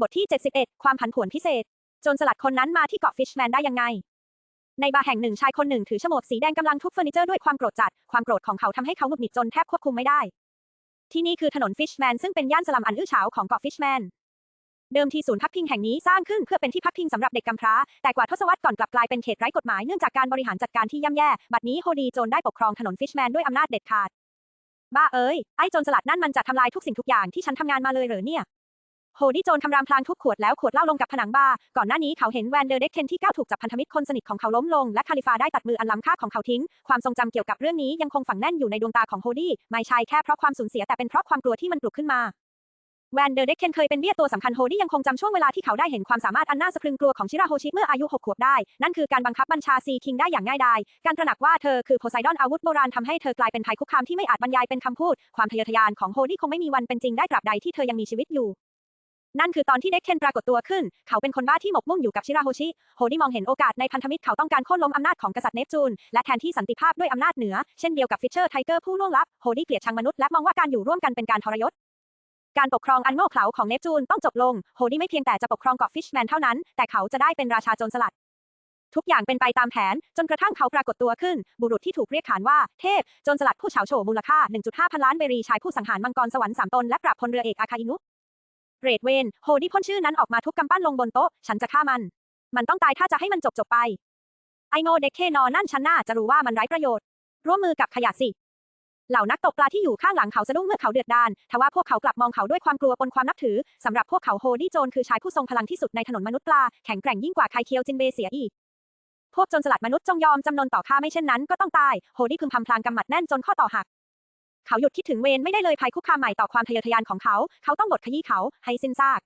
บทที่ 71 ความผันผวนพิเศษ โจรสลัดคนนั้นมาที่เกาะฟิชแมนได้ยังไง ในบาร์แห่งหนึ่งชายคนหนึ่งถือโฉมวกสีแดงกำลังทุบเฟอร์นิเจอร์ด้วยความโกรธจัด ความโกรธของเขาทำให้เขาหงุดหงิดจนแทบควบคุมไม่ได้ ที่นี่คือถนนฟิชแมนซึ่งเป็นย่านสลัมอันอื้อฉาวของเกาะฟิชแมนเดิมทีศูนย์พักพิงแห่งนี้สร้างขึ้นเพื่อเป็นที่พักพิงสำหรับเด็กกำพร้า แต่กว่าทศวรรษก่อนกลับกลายเป็นเขตไร้กฎหมายเนื่องจากการบริหารจัดการที่ย่ำแย่ บัดนี้โฮดีโจรได้ปกครองถนนฟิชแมนด้วยอำนาจเด็ดขาด บ้าเอ้ย ไอ้โจรสลัดนั่นมันจะทำลายทุกสิ่งทุกอย่างที่ฉันทำงานมาเลยเหรอเนี่ย โฮดี้โจรคำรามพลางทุบขวดแล้วขวดเหล้าลงกับผนังบาร์ ก่อนหน้านี้เขาเห็นแวนเดอร์เด็กเคนที่ก้าวถูกจับพันธมิตรคนสนิทของเขาล้มลง และคาลิฟาได้ตัดมืออันล้ำค่าของเขาทิ้ง ความทรงจำเกี่ยวกับเรื่องนี้ยังคงฝังแน่นอยู่ในดวงตาของโฮดี้ไม่ใช่แค่เพราะความสูญเสียแต่เป็นเพราะความกลัวที่มันปลุกขึ้นมาแวนเดอร์เด็กเคนเคยเป็นเบี้ยตัวสำคัญโฮดี้ยังคงจำช่วงเวลาที่เขาได้เห็นความสามารถอันน่าสะพรึงกลัวของชิราโฮชิเมื่ออายุ 6 ขวบได้ นั่นคือการบังคับบัญชาซีคิงได้อย่างง่ายดาย การตระหนักว่าเธอคือโพไซดอนอาวุธโบราณทำให้เธอกลายเป็นภัยคุกคามที่ไม่อาจบรรยายเป็นคำพูด ความทะเยอทะยานของโฮดี้คงไม่มีวันเป็นจริงได้ตราบใดที่เธอยังมีชีวิตอยู่ นั่นคือตอนที่เด็กเคนปรากฏตัวขึ้น เขาเป็นคนบ้าที่หมกมุ่นอยู่กับชิราโฮชิ โฮดี้มองเห็นโอกาสในพันธมิตรเขาต้องการโค่นล้มอำนาจของกษัตริย์เนปจูน และแทนที่สันติภาพด้วยอำนาจเหนือ เช่นเดียวกับฟิชเชอร์ไทเกอร์ผู้ล่วงลับ โฮดี้เกลียดชังมนุษย์และมองว่าการอยู่ร่วมกันเป็นการทรยศการปกครองอันโง่เขลาของเนปจูนต้องจบลง โฮดี้ไม่เพียงแต่จะปกครองเกาะฟิชแมนเท่านั้น แต่เขาจะได้เป็นราชาโจรสลัด ทุกอย่างเป็นไปตามแผน จนกระทั่งเขาปรากฏตัวขึ้น บุรุษที่ถูกเรียกขานว่า เทพ โจรสลัดผู้เฉาโฉมูลค่า 1.5 พันล้านเบรีชายผู้สังหารมังกรสวรรค์สามตนและปราบพลเรือเอกอาคาอินุ เรดเวน โฮดี้พ่นชื่อนั้นออกมาทุกกำปั้นลงบนโต๊ะ ฉันจะฆ่ามัน มันต้องตายถ้าจะให้มันจบจบไป ไอโง่เด็กเคนอนั่นฉันน่าจะรู้ว่ามันไร้ประโยชน์ ร่วมมือกับขยะสิ เหล่านักตกปลาที่อยู่ข้างหลังเขาสะดุ้งเมื่อเขาเดือดดาลทว่าพวกเขากลับมองเขาด้วยความกลัวปนความนับถือ สำหรับพวกเขาโฮดี้โจนคือชายผู้ทรงพลังที่สุดในถนนมนุษย์ปลา แข็งแกร่งยิ่งกว่าไคเคียวจินเบเสียอีก พวกโจรสลัดมนุษย์จงยอมจำนนต่อข้าไม่เช่นนั้นก็ต้องตาย โฮดี้พึมพำพลางกำหมัดแน่นจนข้อต่อหัก เขาหยุดคิดถึงเวนไม่ได้เลยภัยคุกคามใหม่ต่อความทะเยอทะยานของเขา เขาต้องบดขยี้เขาให้สิ้นซาก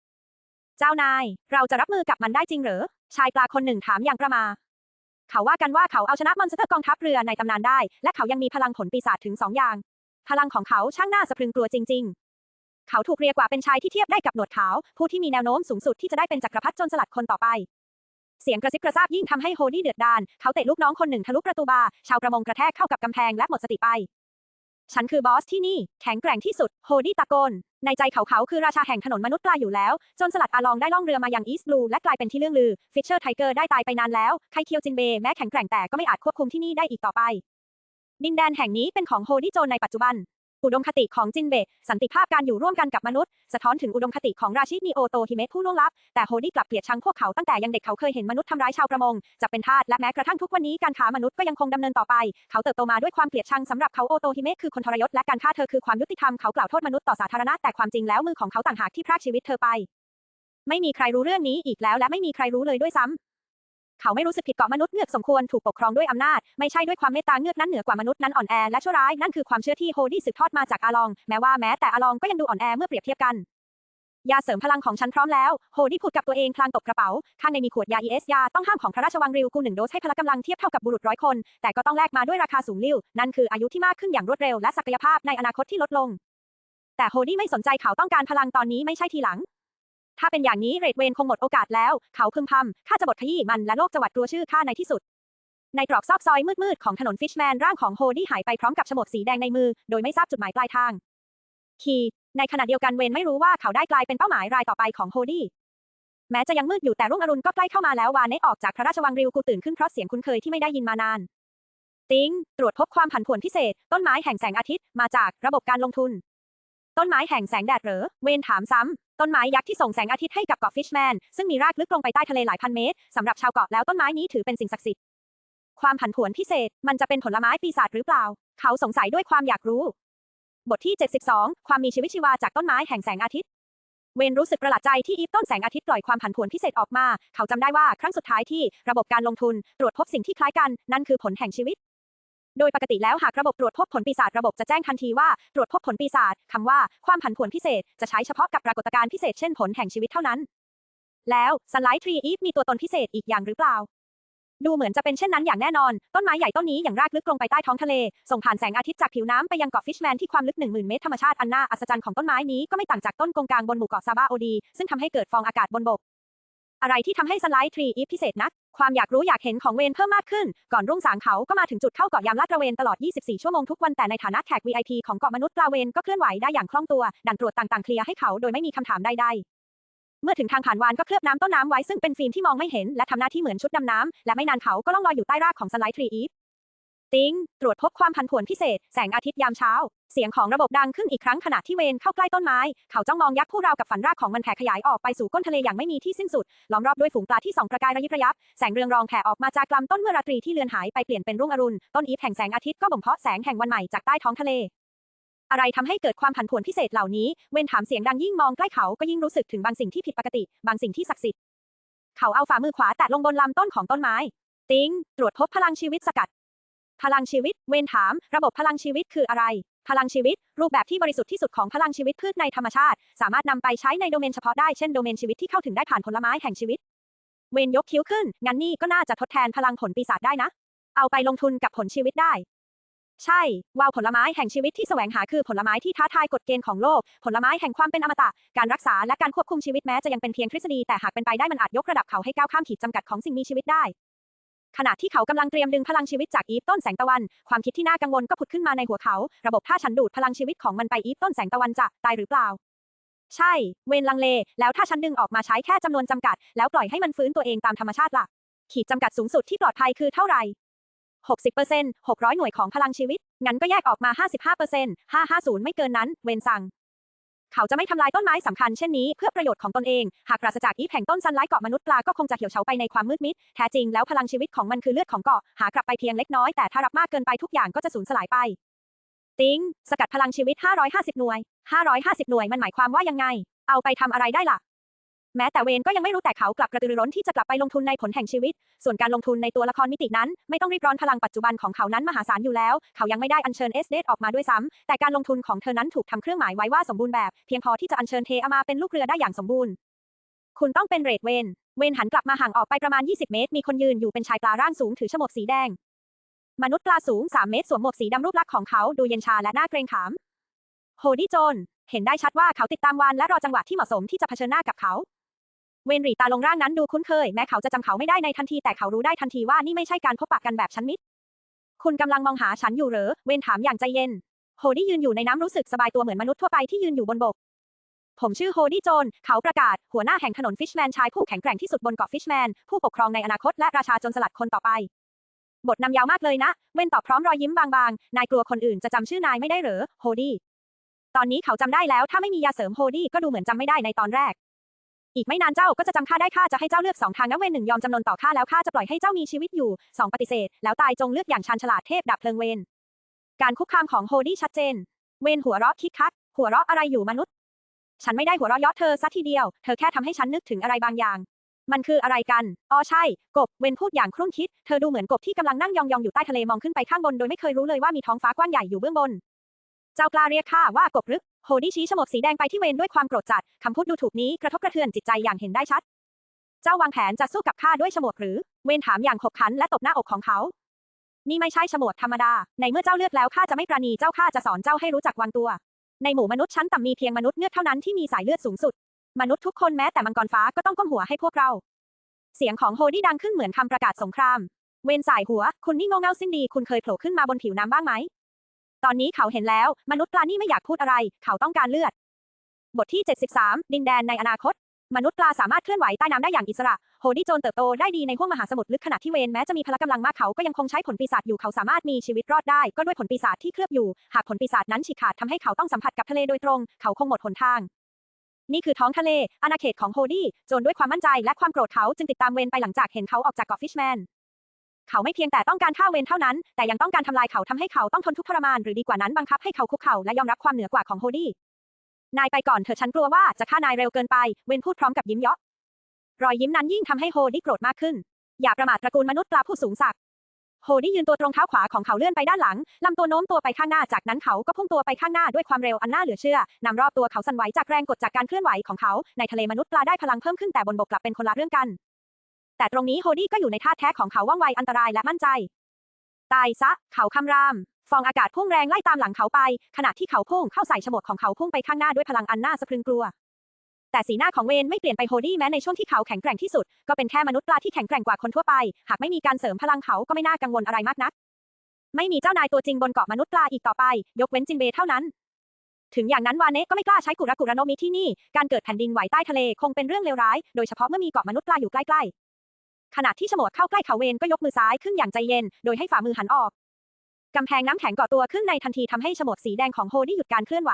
เจ้านาย เราจะรับมือกับมันได้จริงหรือ ชายปลาคนหนึ่งถามอย่างประมา เขาว่ากันว่าเขาเอาชนะมอนสเตอร์กองทัพเรือในตำนานได้ และเขายังมีพลังผลปีศาจถึงสองอย่าง พลังของเขาช่างน่าสะพรึงกลัวจริง ๆเขาถูกเรียกว่าเป็นชายที่เทียบได้กับหนวดขาว ผู้ที่มีแนวโน้มสูงสุดที่จะได้เป็นจักรพรรดิจรสลัดคนต่อไป เสียงกระซิบกระซาบยิ่งทำให้โฮดี้เดือดดาลเขาเตะลูกน้องคนหนึ่งทะลุประตูบาร์ชาวประมงกระแทกเข้ากับกำแพงและหมดสติไป ฉันคือบอสที่นี่ แข็งแกร่งที่สุด โฮดี้ตะโกน ในใจเขาเขาคือราชาแห่งถนนมนุษย์ปลาอยู่แล้ว จนสลัดอาลองได้ล่องเรือมายังอีสต์บลูและกลายเป็นที่เรื่องลือ ฟิชเชอร์ไทเกอร์ได้ตายไปนานแล้ว ไคเคียวจินเบแม้แข็งแกร่งแต่ก็ไม่อาจควบคุมที่นี่ได้อีกต่อไป ดินแดนแห่งนี้เป็นของโฮดี้โจนในปัจจุบัน อุดมคติของจินเบะสันติภาพการอยู่ร่วมกันกับมนุษย์ สะท้อนถึงอุดมคติของราชินีโอโตฮิเมะผู้ล่วงลับ แต่โฮดี้กลับเกลียดชังพวกเขาตั้งแต่ยังเด็กเขาเคยเห็นมนุษย์ทำร้ายชาวประมงจะเป็นทาสและแม้กระทั่งทุกวันนี้การค้ามนุษย์ก็ยังคงดำเนินต่อไป เขาเติบโตมาด้วยความเกลียดชังสำหรับเขาโอโตฮิเมะคือคนทรยศและการฆ่าเธอคือความยุติธรรมเขากล่าวโทษมนุษย์ต่อสาธารณะแต่ความจริงแล้วมือของเขาต่างหากที่พรากชีวิตเธอไป ไม่มีใครรู้เรื่องนี้อีกแล้วและไม่มีใครรู้เลยด้วยซ้ำ เขาไม่รู้สึกผิดเกาะมนุษย์เงือกสมควรถูกปกครองด้วยอำนาจ ไม่ใช่ด้วยความเมตตาเงือกนั้นเหนือกว่ามนุษย์นั้นอ่อนแอและชั่วร้ายนั่นคือความเชื่อที่โฮดี้สืบทอดมาจากอาลอง แม้ว่าแม้แต่อาลองก็ยังดูอ่อนแอเมื่อเปรียบเทียบกันยาเสริมพลังของฉันพร้อมแล้ว โฮดี้พูดกับตัวเองพลางตบกระเป๋า ข้างในมีขวดยา ES ยาต้องห้ามของพระราชวังริวกูหนึ่งโดสให้พละกำลังเทียบเท่ากับบุรุษร้อยคน แต่ก็ต้องแลกมาด้วยราคาสูงลิ่ว นั่นคืออายุที่มากขึ้นอย่างรวดเร็วและศักยภาพในอนาคตที่ลดลง แต่โฮดี้ไม่สนใจเขาต้องการพลังตอนนี้ไม่ใช่ทีหลัง ถ้าเป็นอย่างนี้เรดเวนคงหมดโอกาสแล้ว เขาพึมพำข้าจะบดขยี้มันและโลกจะหวาดกลัวชื่อข้าในที่สุด ในตรอกซอกซอยมืดๆของถนนฟิชแมนร่างของโฮดี้หายไปพร้อมกับฉมวกสีแดงในมือ โดยไม่ทราบจุดหมายปลายทาง คีในขณะเดียวกันเวนไม่รู้ว่าเขาได้กลายเป็นเป้าหมายรายต่อไปของโฮดี้แม้จะยังมืดอยู่แต่รุ่งอรุณก็ใกล้เข้ามาแล้ววานเนออกจากพระราชวังริวกูตื่นขึ้นเพราะเสียงคุ้นเคยที่ไม่ได้ยินมานาน ติงตรวจพบความผันผวนพิเศษ ต้นไม้แห่งแสงอาทิตย์มาจากระบบการลงทุน ต้นไม้แห่งแสงแดดเหรอ เวนถามซ้ำ ต้นไม้ยักษ์ที่ส่งแสงอาทิตย์ให้กับเกาะฟิชแมน ซึ่งมีรากลึกลงไปใต้ทะเลหลายพันเมตรสำหรับชาวเกาะแล้วต้นไม้นี้ถือเป็นสิ่งศักดิ์สิทธิ์ ความผันผวนพิเศษ มันจะเป็นผลไม้ปีศาจหรือเปล่า เขาสงสัยด้วยความอยากรู้ บทที่ 72 ความมีชีวิตชีวาจากต้นไม้แห่งแสงอาทิตย์ เวนรู้สึกประหลาดใจที่อีฟต้นแสงอาทิตย์ปล่อยความผันผวนพิเศษออกมา เขาจำได้ว่าครั้งสุดท้ายที่ระบบการลงทุนตรวจพบสิ่งที่คล้ายกัน นั่นคือผลแห่งชีวิต โดยปกติแล้วหากระบบตรวจพบผลปีศาจระบบจะแจ้งทันทีว่าตรวจพบผลปีศาจคำว่าความผันผวนพิเศษจะใช้เฉพาะกับปรากฏการณ์พิเศษเช่นผลแห่งชีวิตเท่านั้น แล้วสไลด์ทรีอีฟมีตัวตนพิเศษอีกอย่างหรือเปล่า ดูเหมือนจะเป็นเช่นนั้นอย่างแน่นอน ต้นไม้ใหญ่ต้นนี้อย่างรากลึกลงไปใต้ท้องทะเล ส่งผ่านแสงอาทิตย์จากผิวน้ำไปยังเกาะฟิชแมนที่ความลึก10,000 เมตรธรรมชาติอันน่าอัศจรรย์ของต้นไม้นี้ก็ไม่ต่างจากต้นกงกลางบนหมู่เกาะซาบาโอดี ซึ่งทำให้เกิดฟองอากาศบนบก อะไรที่ทำให้สไลด์ทรีอีฟพิเศษนัก ความอยากรู้อยากเห็นของเวนเพิ่มมากขึ้น ก่อนรุ่งสางเขาก็มาถึงจุดเข้าเกาะยามลาดตระเวนตลอด 24 ชั่วโมงทุกวันแต่ในฐานะแขก VIP ของเกาะมนุษย์ปลาเวนก็เคลื่อนไหวได้อย่างคล่องตัวดันตรวจต่างๆเคลียร์ให้เขาโดยไม่มีคำถามใดๆเมื่อถึงทางผ่านวานก็เคลือบน้ำต้นน้ำไว้ซึ่งเป็นฟิล์มที่มองไม่เห็นและทำหน้าที่เหมือนชุดดำน้ำและไม่นานเขาก็ล่องลอยอยู่ใต้รากของสไลด์ทรีอีฟ ติ้ง ตรวจพบความผันผวนพิเศษ แสงอาทิตย์ยามเช้า เสียงของระบบดังขึ้นอีกครั้งขณะที่เวนเข้าใกล้ต้นไม้ เขาจ้องมองยักษ์ผู้ราวกับฝันรากของมันแผ่ขยายออกไปสู่ก้นทะเลอย่างไม่มีที่สิ้นสุด ล้อมรอบด้วยฝูงปลาที่ส่องประกายระยิบระยับ แสงเรืองรองแผ่ออกมาจากลำต้นเมื่อราตรีที่เลือนหายไปเปลี่ยนเป็นรุ่งอรุณ ต้นอีฟแห่งแสงอาทิตย์ก็บ่มเพาะแสงแห่งวันใหม่จากใต้ท้องทะเลอะไรทำให้เกิดความผันผวนพิเศษเหล่านี้ เวนถามเสียงดังยิ่งมองใกล้เขาก็ยิ่งรู้สึกถึงบางสิ่งที่ผิดปกติ บางสิ่งที่ศักดิ์สิทธิ์ เขาเอาฝ่ามือขวาแตะลงบนลำต้นของต้นไม้ ติงตรวจพบพลังชีวิตสกัด พลังชีวิต เวนถาม ระบบพลังชีวิตคืออะไร พลังชีวิต รูปแบบที่บริสุทธิ์ที่สุดของพลังชีวิตพืชในธรรมชาติ สามารถนำไปใช้ในโดเมนเฉพาะได้เช่นโดเมนชีวิตที่เข้าถึงได้ผ่านผลไม้แห่งชีวิต เวนยกคิ้วขึ้น งั้นนี่ก็น่าจะทดแทนพลังผลปีศาจได้นะ เอาไปลงทุนกับผลชีวิตได้ ใช่ วาวผลไม้แห่งชีวิตที่แสวงหาคือผลไม้ที่ท้าทายกฎเกณฑ์ของโลก ผลไม้แห่งความเป็นอมตะ การรักษาและการควบคุมชีวิตแม้จะยังเป็นเพียงทฤษฎีแต่หากเป็นไปได้มันอาจยกระดับเขาให้ก้าวข้ามขีดจำกัดของสิ่งมีชีวิตได้ ขณะที่เขากำลังเตรียมดึงพลังชีวิตจากอีฟต้นแสงตะวัน ความคิดที่น่ากังวลก็ผุดขึ้นมาในหัวเขา ระบบถ้าฉันดูดพลังชีวิตของมันไปอีฟต้นแสงตะวันจะตายหรือเปล่า ใช่ เวนลังเล แล้วถ้าฉันดึงออกมาใช้แค่จำนวนจำกัด แล้วปล่อยให้มันฟื้นตัวเองตามธรรมชาติล่ะ ขีดจำกัดสูงสุดที่ปลอดภัยคือเท่าไหร่60% 600 หน่วยของพลังชีวิต งั้นก็แยกออกมา 55% 550 ไม่เกินนั้น เวนสั่ง เขาจะไม่ทำลายต้นไม้สำคัญเช่นนี้เพื่อประโยชน์ของตนเอง หากปราศจากอีฟแห่งต้นซันไลท์เกาะมนุษย์ปลาก็คงจะเหี่ยวเฉาไปในความมืดมิด แท้จริงแล้วพลังชีวิตของมันคือเลือดของเกาะ หากลับไปเพียงเล็กน้อยแต่ถ้ารับมากเกินไปทุกอย่างก็จะสูญสลายไป ติงสกัดพลังชีวิต 550 หน่วย 550 หน่วยมันหมายความว่ายังไง เอาไปทำอะไรได้ล่ะ แม้แต่เวนก็ยังไม่รู้แต่เขากลับกระตือรือร้นที่จะกลับไปลงทุนในผลแห่งชีวิต ส่วนการลงทุนในตัวละครมิตินั้น ไม่ต้องรีบร้อนพลังปัจจุบันของเขานั้นมหาศาลอยู่แล้ว เขายังไม่ได้อัญเชิญเอสเดออกมาด้วยซ้ำแต่การลงทุนของเธอนั้นถูกทำเครื่องหมายไว้ว่าสมบูรณ์แบบ เพียงพอที่จะอัญเชิญเทอามาเป็นลูกเรือได้อย่างสมบูรณ์ คุณต้องเป็นเรดเวน เวนหันกลับมาห่างออกไปประมาณ 20 เมตร มีคนยืนอยู่เป็นชายปลาร่างสูงถือฉมวกสีแดง มนุษย์ปลาสูง 3 เมตรสวมหมวกสีดำรูปลักษณ์ของเขาดูเย็นชาและน่าเกรงขาม โฮดี้โจน เห็นได้ชัดว่าเขาติดตามวานและรอจังหวะที่เหมาะสมที่จะเผชิญหน้ากับเขา เวนรีตาลงร่างนั้นดูคุ้นเคย แม้เขาจะจำเขาไม่ได้ในทันทีแต่เขารู้ได้ทันทีว่านี่ไม่ใช่การพบปะกันแบบชั้นมิตร คุณกำลังมองหาฉันอยู่เหรอ เวนถามอย่างใจเย็น โฮดี้ยืนอยู่ในน้ำรู้สึกสบายตัวเหมือนมนุษย์ทั่วไปที่ยืนอยู่บนบก ผมชื่อโฮดี้โจน เขาประกาศ หัวหน้าแห่งถนนฟิชแมนชายผู้แข็งแกร่งที่สุดบนเกาะฟิชแมน ผู้ปกครองในอนาคตและราชาจนสลัดคนต่อไป บทนำยาวมากเลยนะ เวนตอบพร้อมรอยยิ้มบางๆ นายกลัวคนอื่นจะจำชื่อนายไม่ได้เหรอ โฮดี้ ตอนนี้เขาจำได้แล้วถ้าไม่มียาเสริมโฮดี้ก็ดูเหมือนจำไม่ได้ในตอนแรก อีกไม่นานเจ้าก็จะจำข้าได้ข้าจะให้เจ้าเลือกสองทางนะเวนหนึ่งยอมจำนนต่อข้าแล้วข้าจะปล่อยให้เจ้ามีชีวิตอยู่สองปฏิเสธ แล้วตายจงเลือกอย่างชาญฉลาดเทพดับเพลิงเวนการคุกคามของโฮดี้ชัดเจน เวนหัวเราะคิกคัก หัวเราะอะไรอยู่มนุษย์ ฉันไม่ได้หัวเราะเยาะเธอซะทีเดียว เธอแค่ทำให้ฉันนึกถึงอะไรบางอย่าง มันคืออะไรกันอ๋อใช่ กบ เวนพูดอย่างครุ่นคิด เธอดูเหมือนกบที่กำลังนั่งยองๆอยู่ใต้ทะเลมองขึ้นไปข้างบนโดยไม่เคยรู้เลยว่ามีท้องฟ้ากว้างใหญ่อยู่เบื้องบน เจ้ากล้าเรียกข้าว่ากบหรือ โฮดี้ชี้ฉมวกสีแดงไปที่เวนด้วยความโกรธจัด คำพูดดูถูกนี้กระทบกระเทือนจิตใจอย่างเห็นได้ชัด เจ้าวางแผนจะสู้กับข้าด้วยฉมวกหรือ เวนถามอย่างขบขันและตบหน้าอกของเขา นี่ไม่ใช่ฉมวกธรรมดา ในเมื่อเจ้าเลือกแล้วข้าจะไม่ปราณีเจ้าข้าจะสอนเจ้าให้รู้จักวางตัว ในหมู่มนุษย์ชั้นต่ำมีเพียงมนุษย์เงือกเท่านั้นที่มีสายเลือดสูงสุด มนุษย์ทุกคนแม้แต่มังกรฟ้าก็ต้องก้มหัวให้พวกเรา เสียงของโฮดี้ดังขึ้นเหมือนคำประกาศสงคราม เวนสายหัว คุณนี่โง่เง่าสิ้นดี คุณเคยโผล่ขึ้นมาบนผิวน้ำบ้างไหม ตอนนี้เขาเห็นแล้ว มนุษย์ปลานี่ไม่อยากพูดอะไร เขาต้องการเลือด บทที่ 73 ดินแดนในอนาคต มนุษย์ปลาสามารถเคลื่อนไหวใต้น้ำได้อย่างอิสระ โฮดี้โจนเติบโตได้ดีในห้วงมหาสมุทรลึกขณะที่เวนแม้จะมีพละกำลังมากเขาก็ยังคงใช้ผลปีศาจอยู่เขาสามารถมีชีวิตรอดได้ ก็ด้วยผลปีศาจที่เคลือบอยู่ หากผลปีศาจนั้นฉีกขาดทำให้เขาต้องสัมผัสกับทะเลโดยตรง เขาคงหมดหนทางนี่คือท้องทะเล อาณาเขตของโฮดี้ โจนด้วยความมั่นใจและความโกรธเขาจึงติดตามเวนไปหลังจากเห็นเขาออกจากเกาะฟิชแมน เขาไม่เพียงแต่ต้องการฆ่าเวนเท่านั้น แต่ยังต้องการทำลายเขาทำให้เขาต้องทนทุกข์ทรมานหรือดีกว่านั้นบังคับให้เขาคุกเข่าและยอมรับความเหนือกว่าของโฮดี้นายไปก่อนเถอะฉันกลัวว่าจะฆ่านายเร็วเกินไป เวนพูดพร้อมกับยิ้มเยาะรอยยิ้มนั้นยิ่งทำให้โฮดี้โกรธมากขึ้น อย่าประมาทตระกูลมนุษย์ปลาผู้สูงศักดิ์โฮดี้ยืนตัวตรงเท้าขวาของเขาเลื่อนไปด้านหลังลำตัวโน้มตัวไปข้างหน้าจากนั้นเขาก็พุ่งตัวไปข้างหน้าด้วยความเร็วอันน่าเหลือเชื่อนำรอบตัวเขาสั่นไหวจากแรงกดจากการเคลื่อนไหวของเขา ในทะเลมนุษย์ปลาได้พลังเพิ่มขึ้นแต่บนบกกลับเป็นคนละเรื่องกัน แต่ตรงนี้โฮดี้ก็อยู่ในท่าแท้ของเขาว่องไวอันตรายและมั่นใจ ตายซะ เขาคำราม ฟองอากาศพุ่งแรงไล่ตามหลังเขาไป ขณะที่เขาพุ่งเข้าใส่ฉมวกของเขาพุ่งไปข้างหน้าด้วยพลังอันน่าสะพรึงกลัว แต่สีหน้าของเวนไม่เปลี่ยนไปโฮดี้แม้ในช่วงที่เขาแข็งแกร่งที่สุด ก็เป็นแค่มนุษย์ปลาที่แข็งแกร่งกว่าคนทั่วไป หากไม่มีการเสริมพลังเขาก็ไม่น่ากังวลอะไรมากนัก ไม่มีเจ้านายตัวจริงบนเกาะมนุษย์ปลาอีกต่อไป ยกเว้นจินเบเท่านั้นถึงอย่างนั้นวานเนะก็ไม่กล้าใช้กุระกุระโนมิที่นี่ การเกิดแผ่นดินไหวใต้ทะเลคงเป็นเรื่องเลวร้าย โดยเฉพาะเมื่อมีเกาะมนุษย์ปลาอยู่ใกล้ๆ ขณะที่ฉมวดเข้าใกล้เขาเวนก็ยกมือซ้ายขึ้นอย่างใจเย็น โดยให้ฝ่ามือหันออก กำแพงน้ำแข็งก่อตัวขึ้นในทันทีทำให้ฉมวดสีแดงของโฮดี้หยุดการเคลื่อนไหว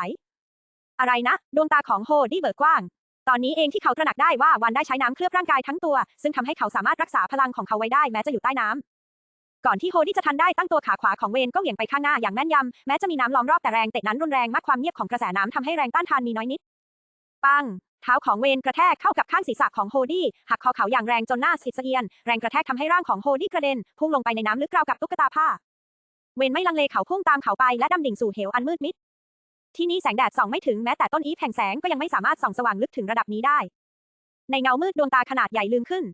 อะไรนะ ดวงตาของโฮดี้เบิกกว้าง ตอนนี้เองที่เขาตระหนักได้ว่าวันได้ใช้น้ำเคลือบร่างกายทั้งตัว ซึ่งทำให้เขาสามารถรักษาพลังของเขาไว้ได้แม้จะอยู่ใต้น้ำก่อนที่โฮดี้จะทันได้ตั้งตัวขาขวาของเวนก็เหวี่ยงไปข้างหน้าอย่างแม่นยำแม้จะมีน้ำล้อมรอบแต่แรงเตะนั้นรุนแรงมากความเงียบของกระแสน้ำทำให้แรงต้านทานมีน้อยนิด ปัง เท้าของเวนกระแทกเข้ากับข้างศีรษะของโฮดี้หักคอเขาอย่างแรงจนหน้าสิดสะเอียน แรงกระแทกทำให้ร่างของโฮดี้กระเด็น พุ่งลงไปในน้ำลึกราวกับตุ๊กตาผ้า เวนไม่ลังเลเขาพุ่งตามเขาไปและดำดิ่งสู่เหวอันมืดมิด ที่นี่แสงแดดส่องไม่ถึงแม้แต่ต้นอีฟแห่งแสงก็ยังไม่สามารถส่องสว่างลึกถึงระดับนี้ได้ ในเงามืดดวงตาขนาดใหญ่ลืมขึ้น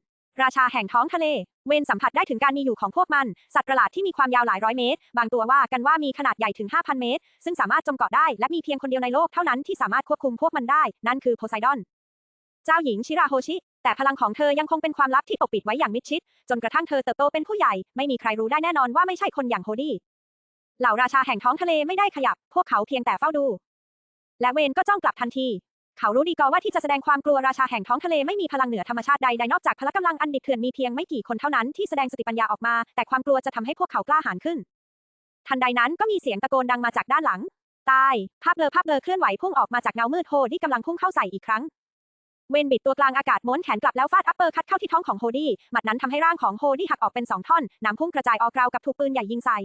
ราชาแห่งท้องทะเล เวนสัมผัสได้ถึงการมีอยู่ของพวกมัน สัตว์ประหลาดที่มีความยาวหลายร้อยเมตร บางตัวว่ากันว่ามีขนาดใหญ่ถึง 5,000 เมตร ซึ่งสามารถจมเกาะได้และมีเพียงคนเดียวในโลกเท่านั้นที่สามารถควบคุมพวกมันได้ นั่นคือโพไซดอน เจ้าหญิงชิราโฮชิ แต่พลังของเธอยังคงเป็นความลับที่ปกปิดไว้อย่างมิดชิด จนกระทั่งเธอเติบโตเป็นผู้ใหญ่ ไม่มีใครรู้ได้แน่นอนว่าไม่ใช่คนอย่างโฮดี้เหล่าราชาแห่งท้องทะเลไม่ได้ขยับ พวกเขาเพียงแต่เฝ้าดู และเวนก็จ้องกลับทันที เขารู้ดีกอว่าที่จะแสดงความกลัวราชาแห่งท้องทะเลไม่มีพลังเหนือธรรมชาติใดๆนอกจากพละกำลังอันดิบเถื่อนมีเพียงไม่กี่คนเท่านั้นที่แสดงสติปัญญาออกมา แต่ความกลัวจะทำให้พวกเขากล้าหาญขึ้น ทันใดนั้นก็มีเสียงตะโกนดังมาจากด้านหลัง ตาย ภาพเบลอภาพเบลอเคลื่อนไหวพุ่งออกมาจากเงามืดโฮดี้กำลังพุ่งเข้าใส่อีกครั้ง เวนบิดตัวกลางอากาศม้วนแขนกลับแล้วฟาดอัปเปอร์คัดเข้าที่ท้องของโฮดี้หมัดนั้นทำให้ร่างของโฮดี้หักออกเป็นสองท่อนน้ำพุ่งกระจายออกราวกับถูกปืนใหญ่ยิงใส่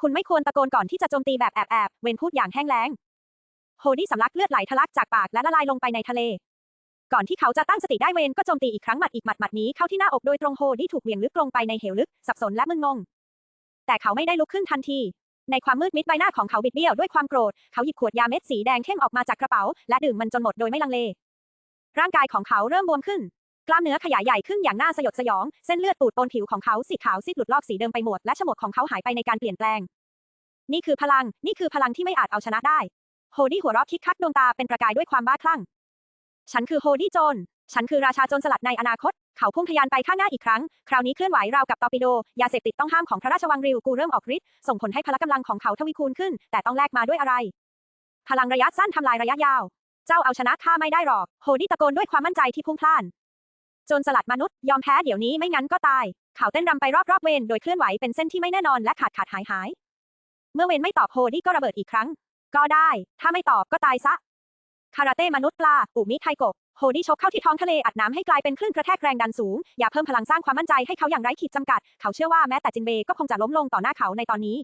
คุณไม่ควรตะโกนก่อนที่จะโจมตีแบบแอบๆเวนพูดอย่างแห้งแล้ง โฮดี้สำลักเลือดไหลทะลักจากปากและละลายลงไปในทะเล ก่อนที่เขาจะตั้งสติได้เวนก็โจมตีอีกครั้งหมัดอีกหมัดหมัดนี้เข้าที่หน้าอกโดยตรงโฮดี้ถูกเหวี่ยงลึกลงไปในเหวลึกสับสนและมึนงง แต่เขาไม่ได้ลุกขึ้นทันที ในความมืดมิดใบหน้าของเขาบิดเบี้ยวด้วยความโกรธ เขาหยิบขวดยาเม็ดสีแดงเข้มออกมาจากกระเป๋า และดื่มมันจนหมดโดยไม่ลังเล ร่างกายของเขาเริ่มบวมขึ้น กล้ามเนื้อขยายใหญ่ขึ้นอย่างน่าสยดสยอง เส้นเลือดปูดบนผิวของเขาสีขาวซีดหลุดลอกสีเดิมไปหมดและฉมวกของเขาหายไปในการเปลี่ยนแปลง นี่คือพลัง นี่คือพลังที่ไม่อาจเอาชนะได้ โฮดี้หัวเราะคิกคักดวงตาเป็นประกายด้วยความบ้าคลั่ง ฉันคือโฮดี้โจน ฉันคือราชาโจรสลัดในอนาคต เขาพุ่งทะยานไปข้างหน้าอีกครั้ง คราวนี้เคลื่อนไหวราวกับตอร์ปิโด ยาเสพติดต้องห้ามของพระราชวังริวกูเริ่มออกฤทธิ์ ส่งผลให้พละกำลังของเขาทวีคูณขึ้น แต่ต้องแลกมาด้วยอะไร พลังระยะสั้นทำลายระยะยาว เจ้าเอาชนะข้าไม่ได้หรอก โฮดี้ตะโกนด้วยความมั่นใจที่พุ่งพล่าน โจรสลัดมนุษย์ยอมแพ้เดี๋ยวนี้ไม่งั้นก็ตาย เขาเต้นรำไปรอบๆเวนโดยเคลื่อนไหวเป็นเส้นที่ไม่แน่นอนและขาดขาดหายหาย เมื่อเวนไม่ตอบโฮดี้ก็ระเบิดอีกครั้ง ก็ได้ ถ้าไม่ตอบก็ตายซะ คาราเต้มนุษย์ปลา อุมิไทโกะโฮดี้ชกเข้าที่ท้องทะเลอัดน้ำให้กลายเป็นคลื่นกระแทกแรงดันสูง อย่าเพิ่มพลังสร้างความมั่นใจให้เขาอย่างไร้ขีดจำกัด เขาเชื่อว่าแม้แต่จินเบก็คงจะล้มลงต่อหน้าเขาในตอนนี้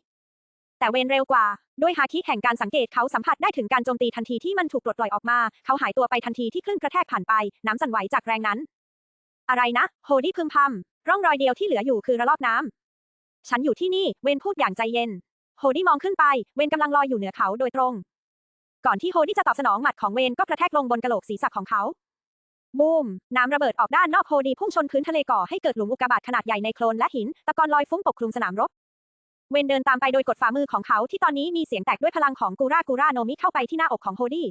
แต่เวนเร็วกว่า ด้วยฮาคิแห่งการสังเกตเขาสัมผัสได้ถึงการโจมตีทันทีที่มันถูกปลดปล่อยออกมา เขาหายตัวไปทันทีที่คลื่นกระแทกผ่านไป น้ำสั่นไหวจากแรงนั้น อะไรนะ โฮดี้พึมพำร่องรอยเดียวที่เหลืออยู่คือระลอกน้ำฉันอยู่ที่นี่ เวนพูดอย่างใจเย็น โฮดี้มองขึ้นไป เวนกำลังลอยอยู่เหนือเขาโดยตรง ก่อนที่โฮดี้จะตอบสนองหมัดของเวนก็กระแทกลงบนกระโหลกศีรษะของเขาบูม น้ำระเบิดออกด้านนอกโฮดี้พุ่งชนพื้นทะเลก่อให้เกิดหลุมอุกกาบาตขนาดใหญ่ในโคลนและหิน ตะกอนลอยฟุ้งปกคลุมสนามรบ เวนเดินตามไปโดยกดฝ่ามือของเขาที่ตอนนี้มีเสียงแตกด้วยพลังของกูรากูราโนมิเข้าไปที่หน้าอกของโฮดี้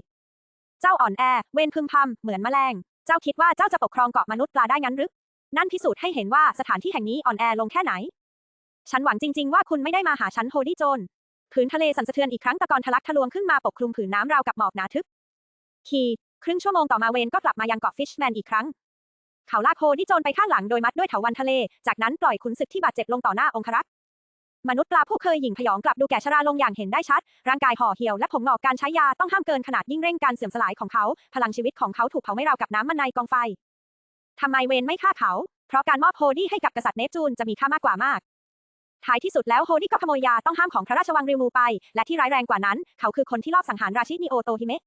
เจ้าอ่อนแอ เวนพึมพำเหมือนแมลง เจ้าคิดว่าเจ้าจะปกครองเกาะมนุษย์ปลาได้งั้นหรือ นั่นพิสูจน์ให้เห็นว่าสถานที่แห่งนี้อ่อนแอลงแค่ไหน ฉันหวังจริง ๆ ว่าคุณไม่ได้มาหาฉันโฮดี้โจนผืนทะเลสั่นสะเทือนอีกครั้งตะกอนทะลักทะลวงขึ้นมาปกคลุมผืนน้ำราวกับหมอกหนาทึบ คีครึ่งชั่วโมงต่อมาเวนก็กลับมายังเกาะฟิชแมนอีกครั้ง เขาลากโฮดี้โจนไปข้างหลังโดยมัดด้วยเถาวัลย์ทะเล จากนั้นปล่อยขุนศึกที่บาดเจ็บลงต่อหน้าองครักษ์มนุษย์ปลาผู้เคยหยิ่งพยองกลับดูแก่ชราลงอย่างเห็นได้ชัด ร่างกายห่อเหี่ยวและผมงอกการใช้ยาต้องห้ามเกินขนาดยิ่งเร่งการเสื่อมสลายของเขา พลังชีวิตของเขาถูกเผาไม่ราวกับน้ำมันในกองไฟทำไมเวนไม่ฆ่าเขา เพราะการมอบโฮดี้ให้กับกษัตริย์เนปจูนจะมีค่ามากกว่ามาก ท้ายที่สุดแล้วโฮดี้ก็ขโมยยาต้องห้ามของพระราชวังริวมูไป และที่ร้ายแรงกว่านั้น เขาคือคนที่ลอบสังหารราชินีโอโตฮิเมะ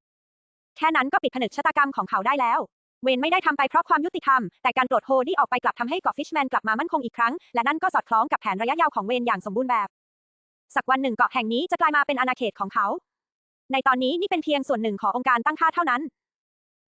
แค่นั้นก็ปิดผนึกชะตากรรมของเขาได้แล้ว เวนไม่ได้ทำไปเพราะความยุติธรรม แต่การปลดโฮดี้ออกไปกลับทำให้เกาะฟิชแมนกลับมามั่นคงอีกครั้ง และนั่นก็สอดคล้องกับแผนระยะยาวของเวนอย่างสมบูรณ์แบบ สักวันหนึ่งเกาะแห่งนี้จะกลายมาเป็นอาณาเขตของเขา ในตอนนี้นี่เป็นเพียงส่วนหนึ่งขององค์การตั้งค่าเท่านั้น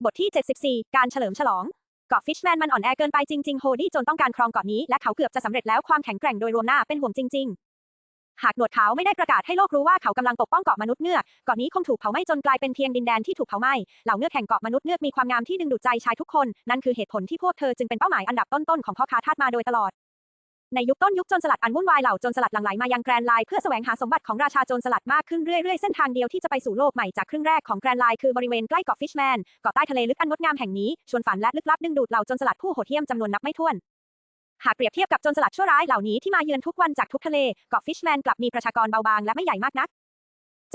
บทที่ 74 การเฉลิมฉลอง เกาะฟิชแมนมันอ่อนแอเกินไปจริงๆโฮดี้จนต้องการครองเกาะนี้และเขาเกือบจะสำเร็จแล้วความแข็งแกร่งโดยรวมหน้าเป็นห่วงจริง ๆ หากหนวดขาไม่ได้ประกาศให้โลกรู้ว่าเขากำลังปกป้องเกาะมนุษย์เงือกเกาะนี้คงถูกเผาไหม้จนกลายเป็นเพียงดินแดนที่ถูกเผาไหม้เหล่าเงือกแห่งเกาะมนุษย์เงือกมีความงามที่ดึงดูดใจชายทุกคน นั่นคือเหตุผลที่พวกเธอจึงเป็นเป้าหมายอันดับต้นๆของพ่อค้าทาสมาโดยตลอด ในยุคต้นยุคจนสลัดอันวุ่นวายเหล่าจนสลัดหลั่งไหลมายังแกรนไลน์เพื่อแสวงหาสมบัติของราชาจนสลัดมากขึ้นเรื่อยๆ เส้นทางเดียวที่จะไปสู่โลกใหม่จากครึ่งแรกของแกรนไลน์คือบริเวณใกล้เกาะฟิชแมนเกาะใต้ทะเลลึกอันงดงามแห่งนี้ชวนฝันและลึกลับดึงดูดเหล่าจนสลัดผู้โหดเหี้ยมจำนวนนับไม่ถ้วนหากเปรียบเทียบกับจนสลัดชั่วร้ายเหล่านี้ที่มาเยือนทุกวันจากทุกทะเลเกาะฟิชแมนกลับมีประชากรเบาบางและไม่ใหญ่มากนัก